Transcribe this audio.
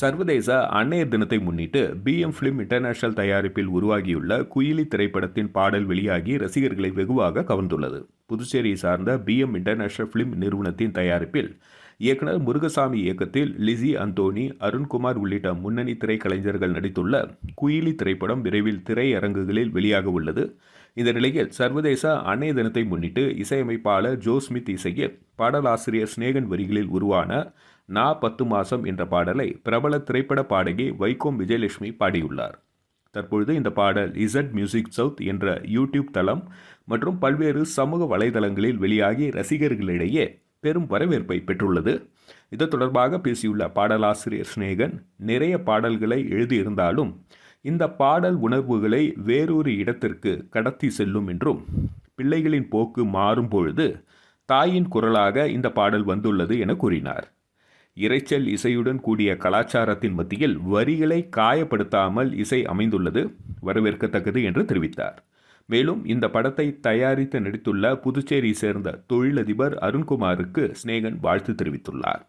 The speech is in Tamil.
சர்வதேச அன்னையர் தினத்தை முன்னிட்டு பிஎம் ஃபிலிம் இன்டர்நேஷனல் தயாரிப்பில் உருவாகியுள்ள குயிலி திரைப்படத்தின் பாடல் வெளியாகி ரசிகர்களை வெகுவாக கவர்ந்துள்ளது. புதுச்சேரியை சார்ந்த பிஎம் இன்டர்நேஷனல் ஃபிலிம் நிறுவனத்தின் தயாரிப்பில் இயக்குனர் முருகசாமி இயக்கத்தில் லிசி அந்தோனி அருண்குமார் உள்ளிட்ட முன்னணி திரைக்கலைஞர்கள் நடித்துள்ள குயிலி திரைப்படம் விரைவில் திரையரங்குகளில் வெளியாக உள்ளது. இந்த நிலையில் சர்வதேச அன்னைய தினத்தை முன்னிட்டு இசையமைப்பாளர் ஜோஸ்மித் இசையில் பாடலாசிரியர் சிநேகன் வரிகளில் உருவான நா பத்து மாசம் என்ற பாடலை பிரபல திரைப்பட பாடகி வைகோம் விஜயலட்சுமி பாடியுள்ளார். தற்பொழுது இந்த பாடல் இசட் மியூசிக் சவுத் என்ற யூடியூப் தளம் மற்றும் பல்வேறு சமூக வலைதளங்களில் வெளியாகி ரசிகர்களிடையே பெரும் வரவேற்பை பெற்றுள்ளது. இது தொடர்பாக பேசியுள்ள பாடலாசிரியர் சிநேகன் நிறைய பாடல்களை எழுதியிருந்தாலும் இந்த பாடல் உணர்வுகளை வேறொரு இடத்திற்கு கடத்தி செல்லும் என்றும் பிள்ளைகளின் போக்கு மாறும் பொழுது தாயின் குரலாக இந்த பாடல் வந்துள்ளது என கூறினார். இரைச்சல் இசையுடன் கூடிய கலாச்சாரத்தின் மத்தியில் வரிகளை காயப்படுத்தாமல் இசை அமைந்துள்ளது வரவேற்கத்தக்கது என்று தெரிவித்தார். மேலும் இந்த படத்தை தயாரித்து நடித்துள்ள புதுச்சேரி சேர்ந்த தொழிலதிபர் அருண்குமாருக்கு சிநேகன் வாழ்த்து தெரிவித்துள்ளார்.